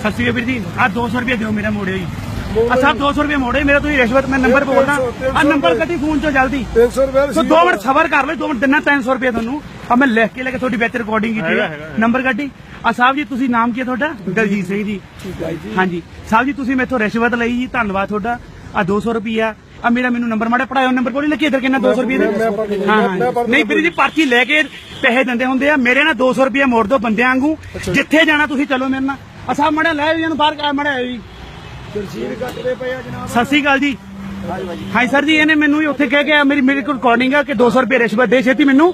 ਸਤਿ ਸ਼੍ਰੀ ਅਕਾਲ ਵੀਰ ਜੀ। ਆ 200 ਰੁਪਏ ਦਿਓ ਮੇਰਾ ਮੋੜਿਓ ਜੀ। ਆ ਸਾਹਿਬ 200 ਰੁਪਏ ਮੋੜੇ ਮੇਰਾ ਤੁਸੀਂ ਰਿਸ਼ਵਤ ਮੈਂ ਨੰਬਰ ਬੋਲਦਾ। ਆ ਨੰਬਰ ਕੱਢੀ ਫੋਨ ਚੋਂ ਜਲਦੀ। 300 ਰੁਪਏ ਸੋ ਦੋ ਮਿੰਟ ਸਬਰ ਕਰ ਲਓ ਦੋ ਮਿੰਟ ਦਿਨਾ 300 ਰੁਪਏ ਤੁਹਾਨੂੰ। ਆ ਮੈਂ ਲਿਖ ਕੇ ਲੈ ਕੇ ਤੁਹਾਡੀ ਵਿੱਚ ਰਿਕਾਰਡਿੰਗ ਕੀਤੀ ਹੈ ਨੰਬਰ ਕੱਢੀ। ਆ ਸਾਹਿਬ ਜੀ ਤੁਸੀਂ ਨਾਮ ਕੀ ਹੈ ਤੁਹਾਡਾ? ਦਲਜੀਤ ਸਿੰਘ ਜੀ। ਹਾਂਜੀ। ਸਾਹਿਬ ਜੀ ਤੁਸੀਂ ਮੇਥੋਂ ਰਿਸ਼ਵਤ ਲਈ ਜੀ ਧੰਨਵਾਦ ਤੁਹਾਡਾ। ਆ 200 ਰੁਪਿਆ ਆ। ਮੇਰਾ ਮੈਨੂੰ ਨੰਬਰ ਮਾੜਾ ਪੜਾਇਓ ਨੰਬਰ ਬੋਲੀ ਲੱਗੀ ਇਧਰ ਕਿੰਨਾ? 200 ਰੁਪਏ ਦੇ? ਹਾਂ ਹਾਂ। ਨਹੀਂ ਵੀਰ ਜੀ ਪਰਚੀ ਲੈ ਕੇ ਪੈਸੇ ਦਿੰਦੇ ਹੁੰਦੇ ਆ। ਮੇਰੇ ਨਾਲ 200 ਰੁਪਏ ਮੋੜ ਦੋ ਬੰਦਿਆਂ ਵਾਂਗੂ। ਜਿੱਥੇ ਜਾਣਾ ਤੁਸੀਂ ਚਲੋ ਮੇਰੇ ਨਾਲ। ਆ ਸਾਹਿਬ ਲੈ ਜੀ ਇਹਨੂੰ ਬਾਹਰ ਮੜਾ ਜੀ ਤਰਸੀਰ ਕੱਟਦੇ ਪਏ ਆ ਜਨਾਬ ਸਤਿ ਸ਼੍ਰੀ ਅਕਾਲ ਜੀ। ਹਾਂਜੀ ਸਰ ਜੀ, ਇਹਨੇ ਮੈਨੂੰ ਹੀ ਉੱਥੇ ਕਹਿ ਕੇ ਮੇਰੀ ਮੇਰੇ ਕੋਲ ਰਿਕਾਰਡਿੰਗ ਆ ਕਿ 200 ਰੁਪਏ ਰਿਸ਼ਵਤ ਦੇ ਛੇਤੀ ਮੈਨੂੰ।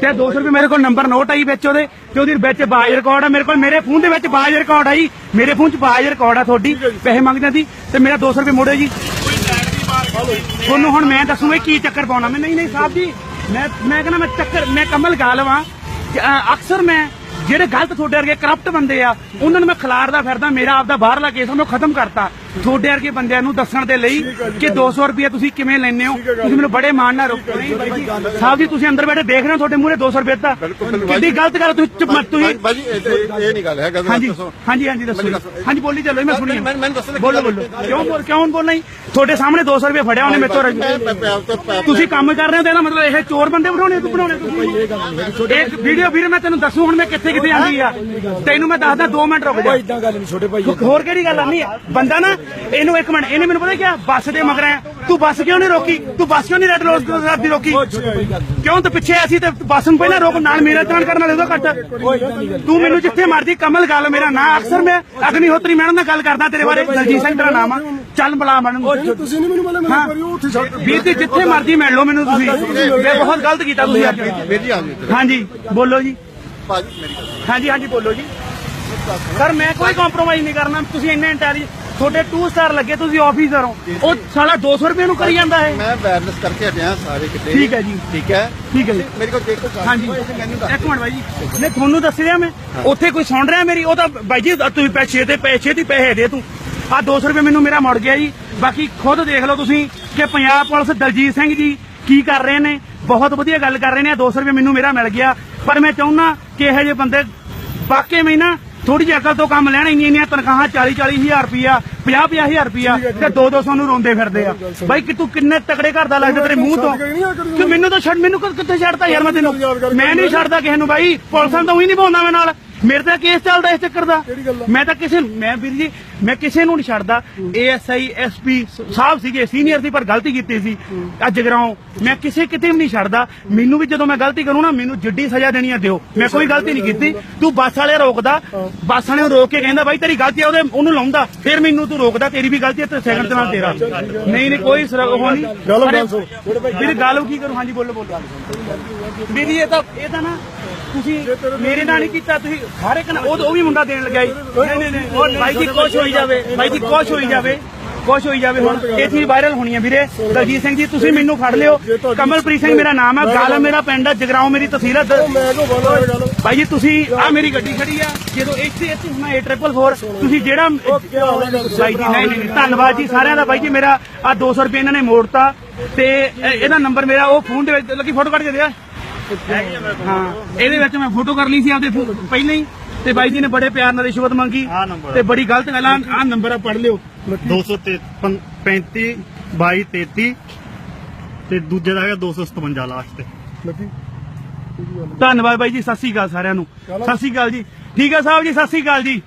ਤੇ 200 ਰੁਪਏ ਮੇਰੇ ਕੋਲ ਨੰਬਰ ਨੋਟ ਆਈ ਵਿੱਚ ਉਹਦੇ, ਤੇ ਉਹਦੀ ਵਿੱਚ ਬਾਜ ਰਿਕਾਰਡ ਆ। ਮੇਰੇ ਕੋਲ ਮੇਰੇ ਫੋਨ ਦੇ ਵਿੱਚ ਬਾਜ ਰਿਕਾਰਡ ਆਈ। ਮੇਰੇ ਫੋਨ 'ਚ ਬਾਜ ਰਿਕਾਰਡ ਆ ਤੁਹਾਡੀ, ਪੈਸੇ ਮੰਗਦੇ ਸੀ ਤੇ ਮੇਰਾ 200 ਰੁਪਏ ਮੋੜੋ ਜੀ। ਤੁਹਾਨੂੰ ਹੁਣ ਮੈਂ ਦੱਸੂਗਾ ਕੀ ਚੱਕਰ ਪਾਉਣਾ। ਮੈਂ ਨਹੀਂ ਨਹੀਂ ਸਾਹਿਬ ਜੀ, ਮੈਂ ਮੈਂ ਕਹਿੰਦਾ ਮੈਂ ਚੱਕਰ ਮੈਂ ਕਮਲ ਗਾ ਲਵਾਂ ਅਕਸਰ ਮੈਂ ਜਿਹੜੇ ਗਲਤ ਤੁਹਾਡੇ ਵਰਗੇ ਕਰਪਟ ਬੰਦੇ ਆ, ਉਹਨਾਂ ਨੂੰ ਮੈਂ ਖਿਲਾਰਦਾ ਫਿਰਦਾ, ਮੇਰਾ ਆਪਦਾ ਬਾਹਰਲਾ ਕੇਸ ਉਹਨੂੰ ਖਤਮ ਕਰਤਾ। ਤੁਹਾਡੇ ਵਰਗੇ ਬੰਦਿਆਂ ਨੂੰ ਦੱਸਣ ਦੇ ਲਈ ਕਿ 200 ਰੁਪਏ ਤੁਸੀਂ ਕਿਵੇਂ ਲੈਂਦੇ ਹੋ? ਤੁਸੀਂ ਮੈਨੂੰ ਬੜੇ ਮਾਣ ਨਾਲ ਰੋਕੋ ਨਹੀਂ ਸਾਹਿਬ ਜੀ ਤੁਸੀਂ ਅੰਦਰ ਬੈਠੇ ਦੇਖ ਰਹੇ ਹੋ ਤੁਹਾਡੇ ਮੂਹਰੇ 200 ਰੁਪਏ ਦਾ ਕਿੰਨੀ ਗਲਤ ਗੱਲ ਤੁਸੀਂ ਚੁੱਪ ਤੁਸੀਂ। ਬਾਜੀ ਇਹ ਨਹੀਂ ਗੱਲ ਹੈ ਗੱਲ ਹਾਂਜੀ ਦੱਸੋ। ਹਾਂਜੀ ਹਾਂਜੀ ਦੱਸੋ। ਹਾਂਜੀ ਬੋਲੀ ਚੱਲੋ ਮੈਂ ਸੁਣੀ ਬੋਲੋ ਬੋਲੋ। ਕਿਉਂ ਬੋਲ ਕਿਉਂ ਬੋਲਣਾ ਜੀ? ਤੁਹਾਡੇ ਸਾਹਮਣੇ 200 ਰੁਪਏ ਫੜਿਆ ਉਹਨੇ ਮੇਰੇ ਤੋਂ ਤੁਸੀਂ ਕੰਮ ਕਰ ਰਹੇ ਹੋ ਤੇ ਇਹਦਾ ਮਤਲਬ ਇਹ ਚੋਰ ਬੰਦੇ ਬਣਾਉਣੇ ਤੂੰ ਬਣਾਉਣੇ ਤੁਸੀਂ ਇੱਕ ਵੀਡੀਓ ਵੀਰ ਮੈਂ ਤੈਨੂੰ ਦੱਸੂ ਹੁਣ ਮੈਂ ਕਿੱਥੇ ਕਿੱਥੇ ਆਂਦੀ ਆ। ਤੈਨੂੰ ਮੈਂ ਦੱਸਦਾ 2 ਮਿੰਟ ਰੁਕ ਜਾ। ਇਦਾਂ ਗੱਲ ਨਹੀਂ ਛੋਟੇ ਭਾਈ ਹੋਰ ਕਿਹੜੀ ਗੱਲ ਆ? ਬੰਦਾ ਨਾ ਇਹਨੂੰ ਇੱਕ ਮਿੰਟ ਇਹਨੇ ਮੈਨੂੰ ਪਤਾ ਕਿਹਾ ਬੱਸ ਦੇ ਮਗਰ ਆਇਆ। ਤੂੰ ਬੱਸ ਕਿਉਂ ਨਹੀਂ ਰੋਕੀ? ਤੂੰ ਬੱਸ ਕਿਉਂ ਨਹੀਂ ਰੈਡ ਰੋਡ ਦੀ ਰੋਕੀ? ਕਿਉਂ ਤੂੰ ਪਿੱਛੇ ਆਸੀ ਤੇ ਬੱਸ ਨੂੰ ਪਹਿਲਾਂ ਰੋਕ ਨਾਲ ਮੇਰਾ ਚਲਾਨ ਕਰਨ ਵਾਲੇ ਉਹਦਾ ਕੱਟ ਤੂੰ ਮੈਨੂੰ ਜਿੱਥੇ ਮਰਜ਼ੀ ਕਮਲ ਗੱਲ ਮੇਰਾ ਨਾਂ ਅਕਸਰ ਮੈਂ ਅਗਨੀਹੋਤਰੀ ਮੈਡਮ ਨਾਲ ਗੱਲ ਕਰਦਾ ਤੇਰੇ ਬਾਰੇ। ਦਲਜੀਤ ਸਿੰਘ ਤੇਰਾ ਨਾਮ ਆ। ਚੱਲ ਬੁਲਾ ਮੈਡਮ ਨੂੰ। ਤੁਸੀਂ ਨਹੀਂ ਮੈਨੂੰ ਹਾਂ। ਮੈਨੂੰ ਕਰੀ ਉੱਥੇ ਛੱਡ ਵੀਰ ਜੀ ਜਿੱਥੇ ਮਰਜ਼ੀ ਮਿਲ ਲਓ ਮੈਨੂੰ ਤੁਸੀਂ। ਮੈਂ ਬਹੁਤ ਗਲਤ ਕੀਤਾ ਤੁਸੀਂ ਅੱਜ। ਵੀਰ ਜੀ ਆ ਜਾਓ ਹਾਂਜੀ ਬੋਲੋ ਜੀ। ਹਾਂਜੀ ਹਾਂਜੀ ਬੋਲੋ ਜੀ। ਸਰ ਮੈਂ ਕੋਈ ਕੰਪਰੋਮਾਈਜ਼ ਨਹੀਂ ਕਰਨਾ। ਤੁਸੀਂ ਇੰਨੇ ਇੰਟੈਲੀਜੈਂਟ ਤੁਹਾਡੇ 2 ਸਟਾਰ ਲੱਗੇ ਤੁਸੀਂ ਆਫੀਸਰ ਹੋ। ਉਹ ਸਾਲਾ 200 ਰੁਪਏ ਨੂੰ ਕਰੀ ਜਾਂਦਾ ਹੈ। ਮੈਂ ਵਾਇਰਲੈਸ ਕਰਕੇ ਹਟਿਆ ਸਾਰੇ ਕਿਤੇ ਠੀਕ ਹੈ ਜੀ। ਠੀਕ ਹੈ। ਠੀਕ ਹੈ ਜੀ। ਮੇਰੇ ਕੋਲ ਦੇਖੋ ਹਾਂਜੀ। ਇੱਕ ਮਿੰਟ ਬਾਈ ਜੀ। ਮੈਂ ਤੁਹਾਨੂੰ ਦੱਸ ਰਿਹਾ ਮੈਂ ਉੱਥੇ ਕੋਈ ਸੁਣ ਰਿਹਾ ਮੇਰੀ? ਉਹ ਤਾਂ ਬਾਈ ਜੀ ਤੁਸੀਂ ਪੈਸੇ ਤੇ ਪੈਸੇ ਦੀ ਪੈਸੇ ਦੇ ਤੂੰ। ਆ 200 ਰੁਪਏ ਮੈਨੂੰ ਮੇਰਾ ਮੁੜ ਗਿਆ ਜੀ। ਬਾਕੀ ਖੁਦ ਦੇਖ ਲਓ ਤੁਸੀਂ ਕਿ ਪੰਜਾਬ ਪੁਲਿਸ ਦਲਜੀਤ ਸਿੰਘ ਜੀ ਕੀ ਕਰ ਰਹੇ ਨੇ। ਬਹੁਤ ਵਧੀਆ ਗੱਲ ਕਰ ਰਹੇ ਨੇ। 200 ਰੁਪਏ ਮੈਨੂੰ ਮੇਰਾ ਮਿਲ ਗਿਆ। ਪਰ ਮੈਂ ਚਾਹੁੰਦਾ ਕਿ ਇਹੋ ਜਿਹੇ ਬੰਦੇ ਵਾਕਈ ਮੈਂ ਨਾ ਥੋੜੀ ਜਿਹੀ ਅਕਲ ਤੋਂ ਕੰਮ ਲੈਣ ਇੰਨੀਆਂ ਇੰਨੀਆਂ ਤਨਖਾਹਾਂ 40 40 ਹਜ਼ਾਰ ਰੁਪਿਆ 50 50 ਹਜ਼ਾਰ ਰੁਪਿਆ ਤੇ 2 200 ਨੂੰ ਰੋਂਦੇ ਫਿਰਦੇ ਆ। ਬਾਈ ਕਿ ਤੂੰ ਕਿੰਨੇ ਤਕੜੇ ਘਰ ਦਾ ਲੱਗਦਾ ਤੇਰੇ ਮੂੰਹ ਤੋਂ? ਕਿ ਮੈਨੂੰ ਤਾਂ ਛੱਡ ਮੈਨੂੰ ਕਿੱਥੇ ਛੱਡਦਾ ਯਾਰ ਮੈਂ ਤੈਨੂੰ? ਮੈਂ ਨਹੀਂ ਛੱਡਦਾ ਕਿਸੇ ਨੂੰ ਬਾਈ। ਪੁਲਿਸਾਂ ਤਾਂ ਉਹੀ ਨਹੀਂ ਪਾਉਂਦਾ ਮੈਂ ਨਾਲ। ਮੇਰੇ ਤਾਂ ਕੇਸ ਚੱਲਦਾ ਇਸ ਚੱਕਰ ਦਾ। ਮੈਂ ਤਾਂ ਕਿਸੇ ਮੈਂ ਵੀਰ ਜੀ ਮੈਂ ਕਿਸੇ ਨੂੰ ਨਹੀਂ ਛੱਡਦਾ। ਏਐਸਆਈ ਐਸਪੀ ਸਾਹਿਬ ਸੀਗੇ ਸੀਨੀਅਰ ਸੀ ਪਰ ਗਲਤੀ ਕੀਤੀ ਸੀ। ਅੱਜ ਜਗਰਾਉਂ ਮੈਂ ਕਿਸੇ ਕਿਤੇ ਵੀ ਨਹੀਂ ਛੱਡਦਾ। ਮੈਨੂੰ ਵੀ ਜਦੋਂ ਮੈਂ ਗਲਤੀ ਕਰੂੰ ਨਾ ਮੈਨੂੰ ਜਿੱਡੀ ਸਜ਼ਾ ਦੇਣੀ ਆ ਦਿਓ। ਮੈਂ ਕੋਈ ਗਲਤੀ ਨਹੀਂ ਕੀਤੀ। ਤੂੰ ਬੱਸ ਵਾਲੇ ਰੋਕਦਾ ਬੱਸ ਵਾਲੇ ਰੋਕ ਕੇ ਕਹਿੰਦਾ ਬਾਈ ਤੇਰੀ ਗਲਤੀ ਆ ਉਹਦੇ ਉਹਨੂੰ ਲਾਉਂਦਾ। ਫਿਰ ਮੈਨੂੰ ਤੂੰ ਰੋਕਦਾ ਤੇਰੀ ਵੀ ਗਲਤੀ ਹੈ ਤੇ ਸੈਕੰਡ ਨਾਲ ਤੇਰਾ। ਨਹੀਂ ਨਹੀਂ ਕੋਈ ਸਰ ਉਹ ਨਹੀਂ। ਵੀਰ ਗੱਲ ਕੀ ਕਰੂੰ? ਹਾਂਜੀ ਬੋਲੋ ਬੋਲੋ। ਵੀਰ ਇਹ ਤਾਂ ਇਹ ਤਾਂ ਨਾ ਤੁਸੀਂ ਮੇਰੇ ਨਾਲ ਨਹੀਂ ਕੀਤਾ ਤੁਸੀਂ ਹਰ ਇੱਕ ਨਾਲ ਉਹ ਵੀ ਮੁੰਡਾ ਦੇਣ ਲੱਗਾ ਜੀ। ਨਹੀਂ ਨਹੀਂ ਨਹੀਂ ਉਹ ਬਾਈ ਜੀ ਕੁਛ ਹੋਈ ਜਾਵੇ ਬਾਈ ਜੀ ਕੁਛ ਹੋਈ ਜਾਵੇ ਕੁਛ ਹੋਈ ਜਾਵੇ ਹੁਣ। ਇਹ ਚੀਜ਼ ਵਾਇਰਲ ਹੋਣੀ ਹੈ ਵੀਰੇ। ਦਲਜੀਤ ਸਿੰਘ ਜੀ ਤੁਸੀਂ ਮੈਨੂੰ ਫੜ ਲਿਓ। ਕਮਲਪ੍ਰੀਤ ਸਿੰਘ ਮੇਰਾ ਨਾਮ ਹੈ ਗੱਲ ਮੇਰਾ ਪਿੰਡ ਹੈ ਜਗਰਾਉਂ ਮੇਰੀ ਤਹਿਸੀਲ ਹੈ ਦ- ਇਹ ਬਾਈ ਜੀ ਤੁਸੀਂ ਆ ਮੇਰੀ ਗੱਡੀ ਖੜੀ ਆ ਜਦੋਂ ਇੱਥੇ ਇੱਥੇ ਹੁਣਾ 8444 ਤੁਸੀਂ ਜਿਹੜਾ ਬਾਈ ਜੀ ਨਹੀਂ ਨਹੀਂ ਧੰਨਵਾਦ ਜੀ ਸਾਰਿਆਂ ਦਾ। ਬਾਈ ਜੀ ਮੇਰਾ ਆ 200 ਰੁਪਏ ਇਹਨਾਂ ਨੇ ਮੋੜਤਾ ਤੇ ਇਹ- ਇਹਦਾ ਨੰਬਰ ਮੇਰਾ ਉਹ ਫੋਨ ਦੇ ਵਿੱਚ ਲੱਗੀ ਫੋਟੋ ਕੱਢ ਕੇ ਦਿਆ ਹਾਂ। ਇਹਦੇ ਵਿੱਚ ਮੈਂ ਫੋਟੋ ਕਰ ਲਈ ਸੀ ਆਪਦੇ ਪਹਿਲਾਂ ਹੀ। ਤੇ ਬਾਈ ਜੀ ਨੇ ਬੜੇ ਪਿਆਰ ਨਾਲ ਰਿਸ਼ਵਤ ਮੰਗੀ ਆਹ ਤੇ ਬੜੀ ਗਲਤ ਗੱਲ ਆ ਆਹ ਨੰਬਰ ਆ ਪੜ ਲਿਓ। 235 22 33 ਤੇ ਦੂਜੇ ਦਾ ਹੈਗਾ 257 ਲਾਸਟ ਤੇ। ਲੱਗੀ? ਧੰਨਵਾਦ ਬਾਈ ਜੀ ਸਤਿ ਸ੍ਰੀ ਅਕਾਲ ਸਾਰਿਆਂ ਨੂੰ। ਸਤਿ ਸ੍ਰੀ ਅਕਾਲ ਜੀ। ਠੀਕ ਆ ਸਾਹਿਬ ਜੀ ਸਤਿ ਸ੍ਰੀ ਅਕਾਲ ਜੀ।